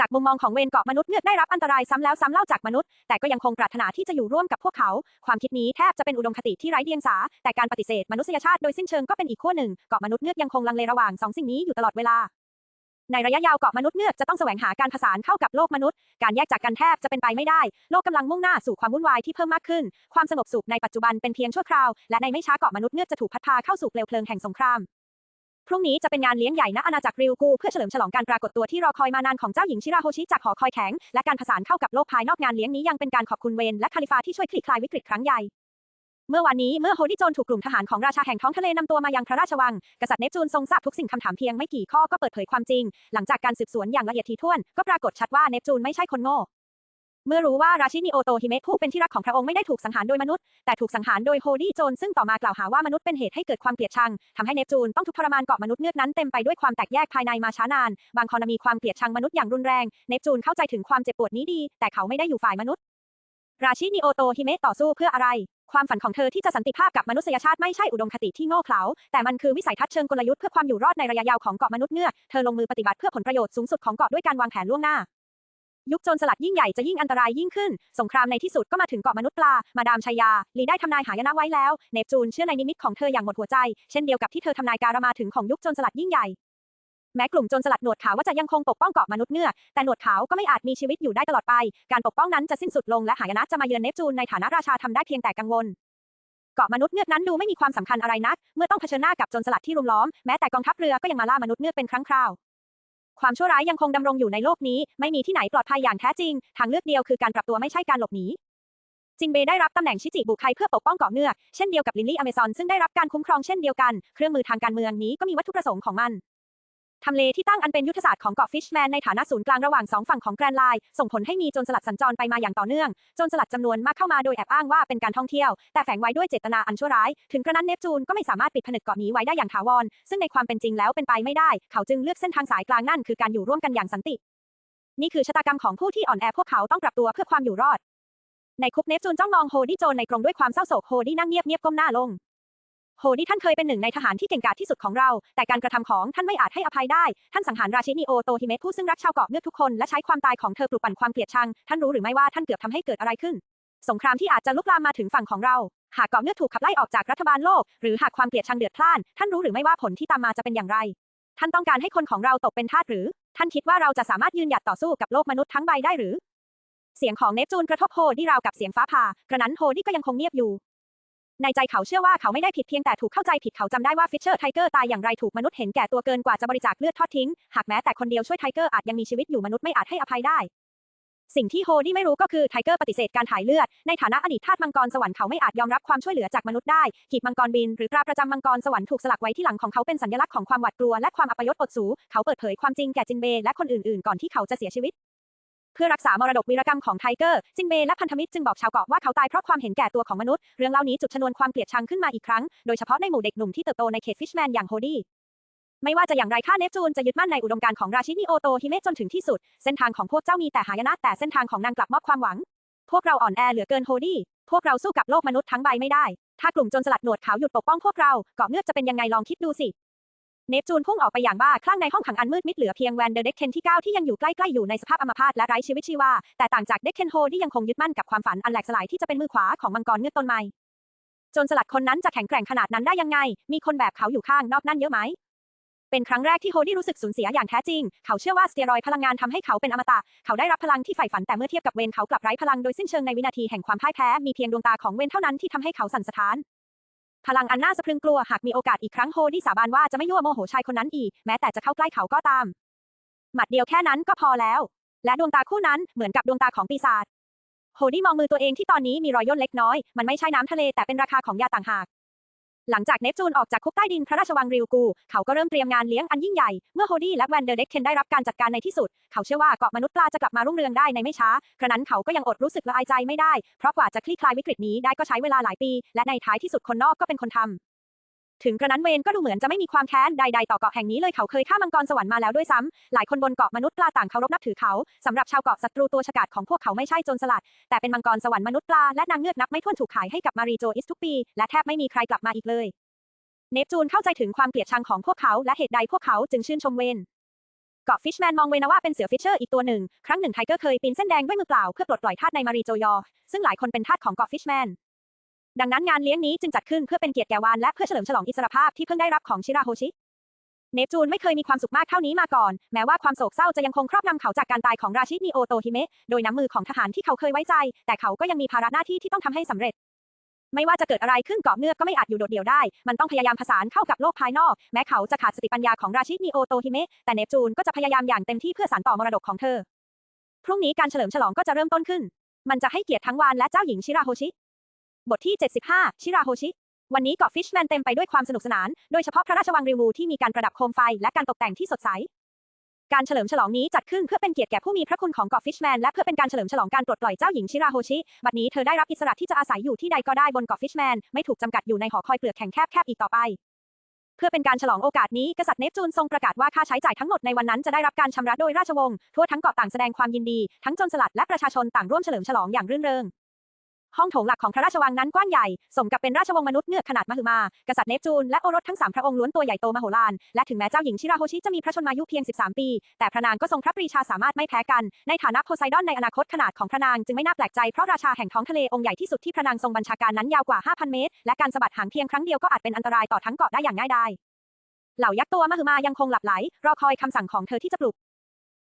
จากมุมมองของเวนเกาะมนุษย์เงือกได้รับอันตรายซ้ำแล้วซ้ำเล่าจากมนุษย์ แต่ก็ยังคงปรารถนาที่จะอยู่ร่วมกับพวกเขา ความคิดนี้แทบจะเป็นอุดมคติที่ไร้เดียงสา แต่การปฏิเสธมนุษยชาติโดยสิ้นเชิงก็เป็นอีกขั้วหนึ่งเกาะมนุษย์เงือกยังคงลังเลระหว่างสองสิ่งนี้อยู่ตลอดเวลาในระยะยาวเกาะมนุษย์เงือกจะต้องแสวงหาการผสานเข้ากับโลกมนุษย์ การแยกจากกันแทบจะเป็นไปไม่ได้ โลกกำลังมุ่งหน้าสู่ความวุ่นวายที่เพิ่มมากขึ้น ความสงบสุขในปัจจุบันเป็นเพียงชั่วคราว และในไม่ช้าเกาะมนุษย์เงือกจะถูกพัดพาเข้าสู่เปลวเพลิงแห่งสงคราม พรุ่งนี้จะเป็นงานเลี้ยงใหญ่ณอาณาจักรริวกูเพื่อเฉลิมฉลองการปรากฏตัวที่รอคอยมานานของเจ้าหญิงชิราโฮชิจากหอคอยแข็ง และการผสานเข้ากับโลกภายนอกงานเลี้ยงนี้ยังเป็นการขอบคุณเวนและคาลิฟาที่ช่วยคลี่คลายวิกฤตครั้งใหญ่เมื่อวันนี้เมื่อโฮดิโจนถูกกลุ่มทหารของราชาแห่งท้องทะเลนำตัวมายังพระราชวัง กษัตริย์เนปจูนทรงทราบทุกสิ่งคำถามเพียงไม่กี่ข้อก็เปิดเผยความจริง หลังจากการสืบสวนอย่างละเอียดถี่ถ้วน ก็ปรากฏชัดว่าเนปจูนไม่ใช่คนโง่ เมื่อรู้ว่าราชินีโอโตฮิเมะผู้เป็นที่รักของพระองค์ไม่ได้ถูกสังหารโดยมนุษย์ แต่ถูกสังหารโดยโฮดี้โจนซึ่งต่อมากล่าวหาว่ามนุษย์เป็นเหตุให้เกิดความเกลียดชังทำให้เนปจูนต้องทุกข์ทรมานเกาะมนุษย์เงือกนั้นเต็มไปด้วยความแตกแยกภายในมาช้านาน บางคนมีความเกลียดชังมนุษย์อย่างรุนแรง เนปจูนเข้าใจถึงความเจ็บปวดนี้ดี แต่เขาไม่ได้อยู่ฝ่ายมนุษย์ ราชินีโอโตฮิเมะต่อสู้เพื่ออะไรความฝันของเธอที่จะสันติภาพกับมนุษยชาติไม่ใช่อุดมคติที่โง่เขลา แต่มันคือวิสัยทัศน์เชิงกลยุทธ์เพื่อความอยู่รอดในระยะยาวของเกาะมนุษย์เงือเธอลงมือปฏิบัติเพื่อผลประโยชน์สูงสุดของเกาะด้วยการวางแผนล่วงหน้า ยุคโจรสลัดยิ่งใหญ่จะยิ่งอันตรายยิ่งขึ้น สงครามในที่สุดก็มาถึงเกาะมนุษย์ปลา มาดามชายา ลีได้ทำนายหายนะไว้แล้ว เนปจูนเชื่อในนิมิตของเธออย่างหมดหัวใจ เช่นเดียวกับที่เธอทำนายการมาถึงของยุคโจรสลัดยิ่งใหญ่ แม้กลุ่มโจรสลัดหนวดขาวว่าจะยังคงปกป้องเกาะมนุษย์เงือกแต่หนวดขาวก็ไม่อาจมีชีวิตอยู่ได้ตลอดไป การปกป้องนั้นจะสิ้นสุดลงและหายนะจะมาเยือนเนปจูนในฐานะราชาทำได้เพียงแต่กังวลเกาะมนุษย์เงือกนั้นดูไม่มีความสำคัญอะไรนัก เมื่อต้องเผชิญหน้ากับโจรสลัดที่รุมล้อม แม้แต่กองทัพเรือก็ยังมาล่ามนุษย์เงือกเป็นครั้งคราว ความชั่วร้ายยังคงดำรงอยู่ในโลกนี้ ไม่มีที่ไหนปลอดภัยอย่างแท้จริง ทางเลือกเดียวคือการปรับตัวไม่ใช่การหลบหนีจินเบย์ได้รับตำแหน่งชิจิบุไคเพื่อปกป้องเกาะเงือกเช่นเดียวกับลินลี่อเมซอนซึ่งได้รับการคุ้มครองเช่นเดียวกัน เครื่องมือทางการเมืองนี้ก็มีวัตถุประสงค์ของมัน ทำเลที่ตั้งอันเป็นยุทธศาสตร์ของเกาะฟิชแมนในฐานะศูนย์กลางระหว่างสองฝั่งของแกรนไลน์ส่งผลให้มีโจรสลัดสัญจรไปมาอย่างต่อเนื่อง โจรสลัดจำนวนมากเข้ามาโดยแอบอ้างว่าเป็นการท่องเที่ยว แต่แฝงไว้ด้วยเจตนาอันชั่วร้าย ถึงกระนั้นเนปจูนก็ไม่สามารถปิดผนึกเกาะนี้ไว้ได้อย่างถาวร ซึ่งในความเป็นจริงแล้วเป็นไปไม่ได้ เขาจึงเลือกเส้นทางสายกลางนั่นคือการอยู่ร่วมกันอย่างสันติ นี่คือชะตากรรมของผู้ที่อ่อนแอพวกเขาต้องปรับตัวเพื่อความอยู่รอด ในคุกเนปจูนจ้องมองโฮดี้โจนในกรงด้วยความเศร้าโศกโฮดี้นั่งเงียบๆก้มหน้าลง โฮดี้ท่านเคยเป็นหนึ่งในทหารที่เก่งกาจที่สุดของเรา แต่การกระทำของท่านไม่อาจให้อภัยได้ ท่านสังหารราชินีโอโตฮิเมะผู้ซึ่งรักชาวเกาะเงือกทุกคนและใช้ความตายของเธอปลุกปั่นความเกลียดชัง ท่านรู้หรือไม่ว่าท่านเกือบทำให้เกิดอะไรขึ้น สงครามที่อาจจะลุกลามมาถึงฝั่งของเรา หากเกาะเงือกถูกขับไล่ออกจากรัฐบาลโลก หรือหากความเกลียดชังเดือดพล่าน ท่านรู้หรือไม่ว่าผลที่ตามมาจะเป็นอย่างไร ท่านต้องการให้คนของเราตกเป็นทาสหรือ ท่านคิดว่าเราจะสามารถยืนหยัดต่อสู้กับโลกมนุษย์ทั้งใบได้หรือ เสียงของเนปจูนกระทบโฮดี้ราวกับเสียงฟ้าผ่า กระนั้นโฮดี้ก็ยังคงเงียบอยู่ ในใจเขาเชื่อว่าเขาไม่ได้ผิดเพียงแต่ถูกเข้าใจผิดเขาจำได้ว่าฟิชเชอร์ไทเกอร์ตายอย่างไรถูกมนุษย์เห็นแก่ตัวเกินกว่าจะบริจาคเลือดทอดทิ้ง หากแม้แต่คนเดียวช่วยไทเกอร์อาจยังมีชีวิตอยู่มนุษย์ไม่อาจให้อภัยได้ สิ่งที่โฮดี้ไม่รู้ก็คือไทเกอร์ปฏิเสธการถ่ายเลือด ในฐานะอดีตทาสมังกรสวรรค์เขาไม่อาจยอมรับความช่วยเหลือจากมนุษย์ได้ขีดมังกรบินหรือตราประจำมังกรสวรรค์ถูกสลักไว้ที่หลังของเขาเป็นสัญลักษณ์ของความหวาดกลัวและความอัปยศอดสูเขาเปิดเผยความจริงแก่จินเบย์และคนอื่นๆ ก่อนที่เขาจะเสียชีวิต เพื่อรักษามรดกวีรกรรมของไทเกอร์จินเบย์และพันธมิตรจึงบอกชาวเกาะว่าเขาตายเพราะความเห็นแก่ตัวของมนุษย์ เรื่องเล่านี้จุดชนวนความเกลียดชังขึ้นมาอีกครั้ง โดยเฉพาะในหมู่เด็กหนุ่มที่เติบโตในเขตฟิชแมนอย่างโฮดี้ไม่ว่าจะอย่างไรข้าเนปจูนจะยึดมั่นในอุดมการณ์ของราชินีโอโตฮิเมะจนถึงที่สุด เส้นทางของพวกเจ้ามีแต่หายนะแต่เส้นทางของนางกลับมอบความหวัง พวกเราอ่อนแอเหลือเกินโฮดี้พวกเราสู้กับโลกมนุษย์ทั้งใบไม่ได้ ถ้ากลุ่มโจรสลัดหนวดขาวหยุดปกป้องพวกเราเกาะเงือกจะเป็นยังไงลองคิดดูสิ เนปจูนพุ่งออกไปอย่างบ้าคลั่งในห้องขังอันมืดมิดเหลือเพียงแวนเดอร์เด็กเคนที่ 9 ที่ยังอยู่ใกล้ๆอยู่ในสภาพอัมพาตและไร้ชีวิตชีวา แต่ต่างจากเด็กเคนโฮที่ยังคงยึดมั่นกับความฝันอันแหลกสลายที่จะเป็นมือขวาของมังกรเงือกตนใหม่โจรสลัดคนนั้นจะแข็งแกร่งขนาดนั้นได้ยังไง มีคนแบบเขาอยู่ข้างนอกนั่นเยอะไหม เป็นครั้งแรกที่โฮดี้รู้สึกสูญเสียอย่างแท้จริง เขาเชื่อว่าสเตียรอยพลังงานทำให้เขาเป็นอมตะ เขาได้รับพลังที่ใฝ่ฝันแต่เมื่อเทียบกับเวนเขากลับไร้พลังโดยสิ้นเชิงในวินาทีแห่งความพ่ายแพ้ มีเพียงดวงตาของเวนเท่านั้นที่ทำให้เขาสั่นสะท้าน พลังอันน่าสะพรึงกลัวหากมีโอกาสอีกครั้งโฮดี้สาบานว่าจะไม่ยั่วโมโหชายคนนั้นอีก แม้แต่จะเข้าใกล้เขาก็ตาม หมัดเดียวแค่นั้นก็พอแล้ว และดวงตาคู่นั้นเหมือนกับดวงตาของปีศาจโฮดี้มองมือตัวเองที่ตอนนี้มีรอยย่นเล็กน้อย มันไม่ใช่น้ำทะเลแต่เป็นราคาของยาต่างหาก หลังจากเนปจูนออกจากคุกใต้ดินพระราชวังริวกู เขาก็เริ่มเตรียมงานเลี้ยงอันยิ่งใหญ่ เมื่อโฮดี้และแวนเดอร์เด็กเคนได้รับการจัดการในที่สุด เขาเชื่อว่าเกาะมนุษย์ปลาจะกลับมารุ่งเรืองได้ในไม่ช้ากระนั้นเขาก็ยังอดรู้สึกละอายใจไม่ได้ เพราะกว่าจะคลี่คลายวิกฤตนี้ได้ก็ใช้เวลาหลายปี และในท้ายที่สุดคนนอกก็เป็นคนทำ ถึงกระนั้นเวนก็ดูเหมือนจะไม่มีความแค้นใด ๆ ต่อเกาะแห่งนี้เลยเขาเคยฆ่ามังกรสวรรค์มาแล้วด้วยซ้ำหลายคนบนเกาะมนุษย์ปลาต่างเคารพนับถือเขาสำหรับชาวเกาะศัตรูตัวฉกาจของพวกเขาไม่ใช่โจรสลัด แต่เป็นมังกรสวรรค์มนุษย์ปลาและนางเงือกนับไม่ถ้วนถูกขายให้กับมารีโจอิสทุกปี และแทบไม่มีใครกลับมาอีกเลยเนปจูนเข้าใจถึงความเกลียดชังของพวกเขาและเหตุใดพวกเขาจึงชื่นชมเวนเกาะฟิชแมนมองเวนว่าเป็นเสือฟิชเชอร์อีกตัวหนึ่ง ครั้งหนึ่งไทเกอร์เคยปีนเส้นแดงด้วยมือเปล่าเพื่อปลดปล่อยทาสในมารีโจยอ ซึ่งหลายคนเป็นทาสของเกาะฟิชแมน ดังนั้นงานเลี้ยงนี้จึงจัดขึ้นเพื่อเป็นเกียรติแก่วานและเพื่อเฉลิมฉลองอิสรภาพที่เพิ่งได้รับของชิราโฮชิเนปจูนไม่เคยมีความสุขมากเท่านี้มาก่อน แม้ว่าความโศกเศร้าจะยังคงครอบงำเขาจากการตายของราชินีโอโตฮิเมะ โดยน้ำมือของทหารที่เขาเคยไว้ใจ แต่เขาก็ยังมีภาระหน้าที่ที่ต้องทำให้สำเร็จ ไม่ว่าจะเกิดอะไรขึ้นเกาะเงือกก็ไม่อาจอยู่โดดเดี่ยวได้ มันต้องพยายามผสานเข้ากับโลกภายนอก แม้เขาจะขาดสติปัญญาของราชินีโอโตฮิเมะ แต่เนปจูนก็จะพยายามอย่างเต็มที่เพื่อสานต่อมรดกของเธอ พรุ่งนี้การเฉลิมฉลองก็จะเริ่มต้นขึ้น มันจะให้เกียรติทั้งวานและเจ้าหญิงชิราโฮชิ บทที่ 75 ชิราโฮชิ วันนี้เกาะฟิชแมนเต็มไปด้วยความสนุกสนาน โดยเฉพาะพระราชวังริวูที่มีการประดับโคมไฟและการตกแต่งที่สดใส การเฉลิมฉลองนี้จัดขึ้นเพื่อเป็นเกียรติแก่ผู้มีพระคุณของเกาะฟิชแมนและเพื่อเป็นการเฉลิมฉลองการปลดปล่อยเจ้าหญิงชิราโฮชิ บัดนี้เธอได้รับอิสระที่จะอาศัยอยู่ที่ใดก็ได้บนเกาะฟิชแมน ไม่ถูกจำกัดอยู่ในหอคอยเปลือกแข็งแคบๆอีกต่อไป เพื่อเป็นการฉลองโอกาสนี้กษัตริย์เนปจูนทรงประกาศว่าค่าใช้จ่ายทั้งหมดในวันนั้นจะได้รับการชำระโดยราชวงศ์ทั่วทั้งเกาะต่างแสดงความยินดี ทั้งจรสลัดและประชาชนต่างร่วมเฉลิมฉลองอย่างรื่นเริง ห้องโถงหลักของพระราชวังนั้นกว้างใหญ่ สมกับเป็นราชวงศ์มนุษย์เงือกขนาดมหึมา กษัตริย์เนปจูนและโอรสทั้งสามพระองค์ล้วนตัวใหญ่โตมโหฬาร และถึงแม้เจ้าหญิงชิราโฮชิจะมีพระชนมายุเพียง 13 ปี แต่พระนางก็ทรงพระปรีชาสามารถไม่แพ้กัน ในฐานะโพไซดอนในอนาคตขนาดของพระนางจึงไม่น่าแปลกใจเพราะราชาแห่งท้องทะเลองค์ใหญ่ที่สุดที่พระนางทรงบัญชาการนั้นยาวกว่า 5,000 เมตร และการสะบัดหางเพียงครั้งเดียวก็อาจเป็นอันตรายต่อทั้งเกาะได้อย่างง่ายดายเหล่ายักษ์ตัวมหึมายังคงหลับไหล รอคอยคำสั่งของเธอที่จะปลุก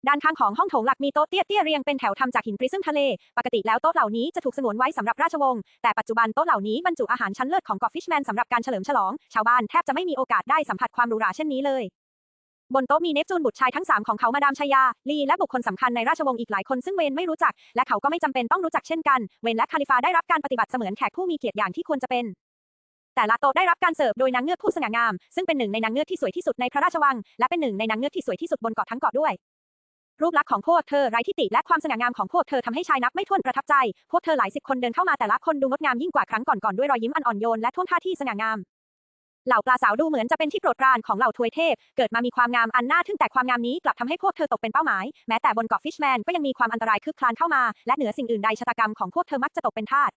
ด้านข้างของห้องโถงหลักมีโต๊ะเตี้ยๆเรียงเป็นแถวทำจากหินปริซึมทะเล ปกติแล้วโต๊ะเหล่านี้จะถูกสงวนไว้สำหรับราชวงศ์ แต่ปัจจุบันโต๊ะเหล่านี้บรรจุอาหารชั้นเลิศของเกาะฟิชแมนสำหรับการเฉลิมฉลอง ชาวบ้านแทบจะไม่มีโอกาสได้สัมผัสความหรูหราเช่นนี้เลยบนโต๊ะมีเนปจูนบุตรชายทั้งสามของเขามาดามชายา ลีและบุคคลสำคัญในราชวงศ์อีกหลายคนซึ่งเวนไม่รู้จัก และเขาก็ไม่จำเป็นต้องรู้จักเช่นกัน เวนและคาลิฟาได้รับการปฏิบัติเสมือนแขกผู้มีเกียรติอย่างที่ควรจะเป็น แต่ละโต๊ะได้รับการเสิร์ฟโดยนางเงือกผู้สง่างาม ซึ่งเป็นหนึ่งในนางเงือกที่สวยที่สุดในพระราชวัง และเป็นหนึ่งในนางเงือกที่สวยที่สุดบนเกาะทั้งเกาะด้วย รูปลักษณ์ของพวกเธอไร้ทิฏฐิและความสง่างามของพวกเธอทำให้ชายนับไม่ถ้วนประทับใจ พวกเธอหลายสิบคนเดินเข้ามาแต่ละคนดูงดงามยิ่งกว่าครั้งก่อนๆด้วยรอยยิ้มอันอ่อนโยนและท่วงท่าที่สง่างาม เหล่าปลาสาวดูเหมือนจะเป็นที่โปรดปรานของเหล่าทวยเทพ เกิดมามีความงามอันน่าทึ่งแต่ความงามนี้กลับทำให้พวกเธอตกเป็นเป้าหมาย แม้แต่บนเกาะฟิชแมนก็ยังมีความอันตรายคืบคลานเข้ามา และเหนือสิ่งอื่นใดชะตากรรมของพวกเธอมักจะตกเป็นทาส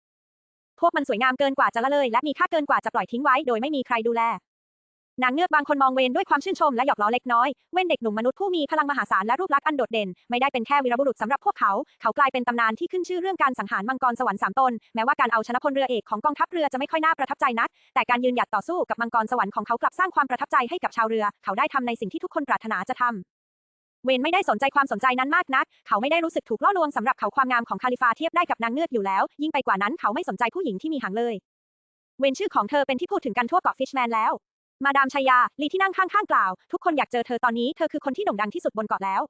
พวกมันสวยงามเกินกว่าจะละเลย และมีค่าเกินกว่าจะปล่อยทิ้งไว้ โดยไม่มีใครดูแล นางเงือกบางคนมองเวนด้วยความชื่นชมและหยอกล้อเล็กน้อย เวนเด็กหนุ่มมนุษย์ผู้มีพลังมหาศาลและรูปลักษณ์อันโดดเด่น ไม่ได้เป็นแค่วีรบุรุษสำหรับพวกเขา เขากลายเป็นตำนานที่ขึ้นชื่อเรื่องการสังหารมังกรสวรรค์สามตน แม้ว่าการเอาชนะพลเรือเอกของกองทัพเรือจะไม่ค่อยน่าประทับใจนัก แต่การยืนหยัดต่อสู้กับมังกรสวรรค์ของเขากลับสร้างความประทับใจให้กับชาวเรือ เขาได้ทำในสิ่งที่ทุกคนปรารถนาจะทำเวนไม่ได้สนใจความสนใจนั้นมากนัก เขาไม่ได้รู้สึกถูกล่อลวงสำหรับเขาความงามของคาลิฟาเทียบได้กับนางเงือกอยู่แล้ว ยิ่งไปกว่านั้นเขาไม่สนใจผู้หญิงที่มีหางเลย เวนชื่อของเธอเป็นที่พูดถึงกันทั่วเกาะฟิชแมนแล้ว มาดามชายา ลีที่นั่งข้างๆกล่าว ทุกคนอยากเจอเธอตอนนี้ เธอคือคนที่โด่งดังที่สุดบนเกาะแล้ว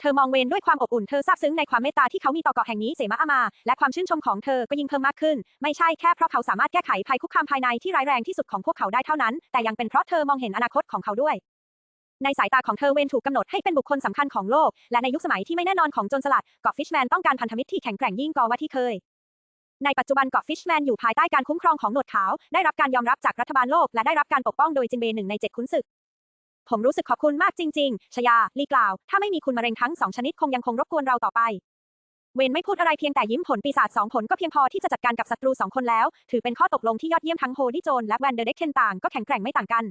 เธอมองเวนด้วยความอบอุ่น เธอซาบซึ้งในความเมตตาที่เขามีต่อเกาะแห่งนี้เสมาอามา และความชื่นชมของเธอก็ยิ่งเพิ่มมากขึ้น ไม่ใช่แค่เพราะเขาสามารถแก้ไขภัยคุกคามภายในที่ร้ายแรงที่สุดของพวกเขาได้เท่านั้น แต่ยังเป็นเพราะเธอมองเห็นอนาคตของเขาด้วย ในสายตาของเธอเวนถูกกำหนดให้เป็นบุคคลสำคัญของโลก และในยุคสมัยที่ไม่แน่นอนของโจรสลัดเกาะฟิชแมนต้องการพันธมิตรที่แข็งแกร่งยิ่งกว่าที่เคย ในปัจจุบันเกาะฟิชแมนอยู่ภายใต้การคุ้มครองของหนวดขาว ได้รับการยอมรับจากรัฐบาลโลกและได้รับการปกป้องโดยจินเบย์หนึ่งในเจ็ดขุนศึก ผมรู้สึกขอบคุณมากจริง ๆ ชยา ลีกล่าว ถ้าไม่มีคุณมะเร็งทั้งสองชนิดคงยังคงรบกวนเราต่อไป เวนไม่พูดอะไรเพียงแต่ยิ้มผลปีศาจสองผลก็เพียงพอที่จะจัดการกับศัตรูสองคนแล้ว ถือเป็นข้อตกลงที่ยอดเยี่ยมทั้งโฮดี้โจนและแวนเดอร์เด็กเคนต่างก็แข็งแกร่งไม่ต่างกัน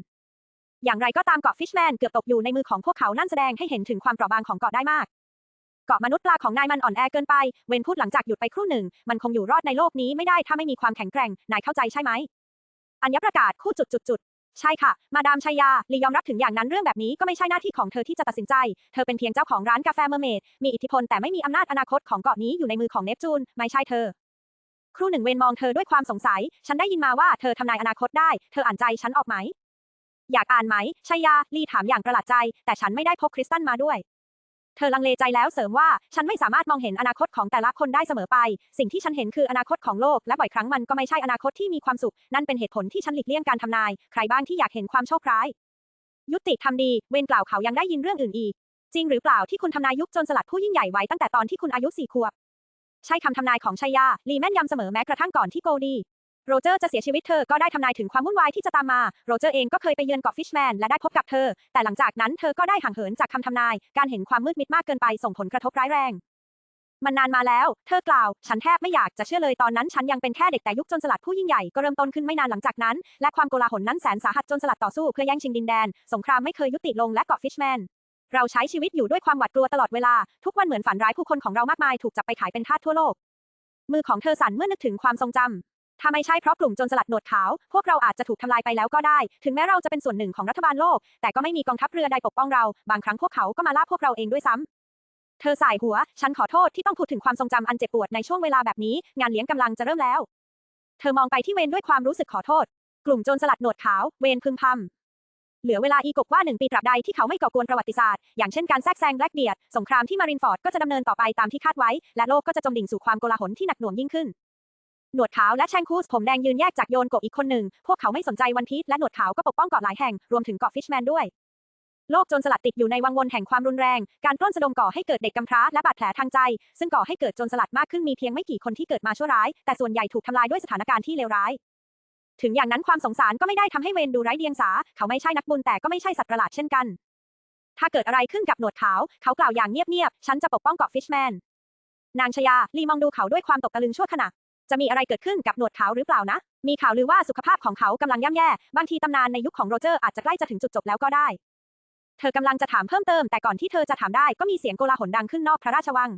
อย่างไรก็ตามเกาะฟิชแมนเกือบตกอยู่ในมือของพวกเขานั่นแสดงให้เห็นถึงความเปราะบางของเกาะได้มาก เกาะมนุษย์ปลาของนายมันอ่อนแอเกินไป เวนพูดหลังจากหยุดไปครู่หนึ่ง มันคงอยู่รอดในโลกนี้ไม่ได้ถ้าไม่มีความแข็งแกร่ง นายเข้าใจใช่ไหม อัญญประกาศคู่จุดจุดจุดใช่ค่ะ มาดามชายาลียอมรับถึงอย่างนั้นเรื่องแบบนี้ก็ไม่ใช่หน้าที่ของเธอที่จะตัดสินใจ เธอเป็นเพียงเจ้าของร้านกาแฟเมอร์เมด มีอิทธิพลแต่ไม่มีอำนาจอนาคตของเกาะนี้อยู่ในมือของเนปจูน ไม่ใช่เธอ ครู่หนึ่งเวนมองเธอด้วยความสงสัย ฉันได้ยินมาว่าเธอทำนายอนาคตได้ เธออ่านใจฉันออกไหม อยากอ่านไหมชายาลีถามอย่างประหลาดใจ แต่ฉันไม่ได้พกคริสตัลมาด้วย เธอลังเลใจแล้วเสริมว่า ฉันไม่สามารถมองเห็นอนาคตของแต่ละคนได้เสมอไป สิ่งที่ฉันเห็นคืออนาคตของโลก และบ่อยครั้งมันก็ไม่ใช่อนาคตที่มีความสุข นั่นเป็นเหตุผลที่ฉันหลีกเลี่ยงการทำนาย ใครบ้างที่อยากเห็นความโชคร้าย ยุติทำดี เวนกล่าวเขายังได้ยินเรื่องอื่นอีก จริงหรือเปล่าที่คุณทำนายยุคจนสลัดผู้ยิ่งใหญ่ไว้ตั้งแต่ตอนที่คุณอายุสี่ขวบ ใช่คำทำนายของชายา ลีแม่นยำเสมอแม้กระทั่งก่อนที่โกดี โรเจอร์จะเสียชีวิตเธอก็ได้ทำนายถึงความวุ่นวายที่จะตามมา โรเจอร์เองก็เคยไปเยือนเกาะฟิชแมนและได้พบกับเธอ แต่หลังจากนั้นเธอก็ได้ห่างเหินจากคำทำนาย การเห็นความมืดมิดมากเกินไปส่งผลกระทบร้ายแรง มันนานมาแล้ว เธอกล่าว ฉันแทบไม่อยากจะเชื่อเลยตอนนั้นฉันยังเป็นแค่เด็กแต่ยุคจนสลัดผู้ยิ่งใหญ่ก็เริ่มต้นขึ้นไม่นานหลังจากนั้น และความโกลาหลนั้นแสนสาหัสจนสลัดต่อสู้เพื่อแย่งชิงดินแดน สงครามไม่เคยยุติลงและเกาะฟิชแมนเราใช้ชีวิตอยู่ด้วยความหวาดกลัวตลอดเวลา ทุกวันเหมือนฝันร้ายผู้คนของเรามากมายถูกจับไปขายเป็นทาสทั่วโลก มือของเธอสั่นเมื่อนึกถึงความทรงจำ ถ้าไม่ใช่เพราะกลุ่มโจรสลัดหนวดขาว พวกเราอาจจะถูกทำลายไปแล้วก็ได้ ถึงแม้เราจะเป็นส่วนหนึ่งของรัฐบาลโลก แต่ก็ไม่มีกองทัพเรือใดปกป้องเรา บางครั้งพวกเขาก็มาล่าพวกเราเองด้วยซ้ำเธอสายหัว ฉันขอโทษที่ต้องพูดถึงความทรงจำอันเจ็บปวดในช่วงเวลาแบบนี้ งานเลี้ยงกำลังจะเริ่มแล้ว เธอมองไปที่เวนด้วยความรู้สึกขอโทษ กลุ่มโจรสลัดหนวดขาว เวนพึมพำ เหลือเวลาอีกกว่าหนึ่งปีตราบใดที่เขาไม่ก่อกวนประวัติศาสตร์ อย่างเช่นการแทรกแซงแบล็กเบียด สงครามที่มารินฟอร์ดก็จะดำเนินต่อไปตามที่คาดไว้ และโลกก็จะจมดิ่งสู่ความโกลาหลที่หนักหน่วงยิ่งขึ้น หนวดขาวและแชงคูสผมแดงยืนแยกจากโยนกะอีกคนหนึ่ง พวกเขาไม่สนใจวันพีชและหนวดขาวก็ปกป้องเกาะหลายแห่ง รวมถึงเกาะฟิชแมนด้วย โลกโจรสลัดติดอยู่ในวังวนแห่งความรุนแรง การปล้นสะดมก่อให้เกิดเด็กกำพร้าและบาดแผลทางใจ ซึ่งก่อให้เกิดโจรสลัดมากขึ้นมีเพียงไม่กี่คนที่เกิดมาชั่วร้าย แต่ส่วนใหญ่ถูกทำลายด้วยสถานการณ์ที่เลวร้าย ถึงอย่างนั้นความสงสารก็ไม่ได้ทำให้เวนดูไร้เดียงสา เขาไม่ใช่นักบุญแต่ก็ไม่ใช่สัตว์ประหลาดเช่นกัน ถ้าเกิดอะไรขึ้นกับหนวดขาว เขากล่าวอย่างเงียบๆ ฉันจะปกป้องเกาะฟิชแมน นางชยาลีมองดูเขาด้วยความตกตะลึงชั่วขณะ จะมีอะไรเกิดขึ้นกับหนวดขาวหรือเปล่านะ มีข่าวลือว่าสุขภาพของเขากำลังย่ำแย่ บางทีตำนานในยุคของโรเจอร์อาจจะใกล้จะถึงจุดจบแล้วก็ได้ เธอกำลังจะถามเพิ่มเติม แต่ก่อนที่เธอจะถามได้ก็มีเสียงโกลาหลดังขึ้นนอกพระราชวัง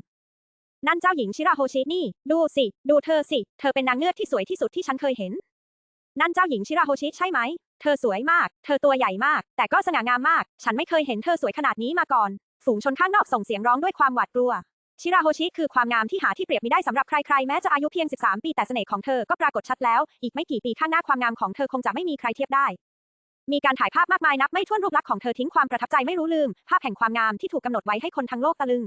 นั่นเจ้าหญิงชิราโฮชินี่ ดูสิ ดูเธอสิ เธอเป็นนางเงือกที่สวยที่สุดที่ฉันเคยเห็น นั่นเจ้าหญิงชิราโฮชิใช่ไหม เธอสวยมาก เธอตัวใหญ่มาก แต่ก็สง่างามมาก ฉันไม่เคยเห็นเธอสวยขนาดนี้มาก่อน ฝูงชนข้างนอกส่งเสียงร้องด้วยความหวาดกลัว ชิราโฮชิคือความงามที่หาที่เปรียบไม่ได้สำหรับใครๆ แม้จะอายุเพียง 13 ปีแต่เสน่ห์ของเธอก็ปรากฏชัดแล้ว อีกไม่กี่ปีข้างหน้าความงามของเธอคงจะไม่มีใครเทียบได้ มีการถ่ายภาพมากมายนับไม่ถ้วนรูปลักษณ์ของเธอทิ้งความประทับใจไม่รู้ลืม ภาพแห่งความงามที่ถูกกำหนดไว้ให้คนทั้งโลกตะลึง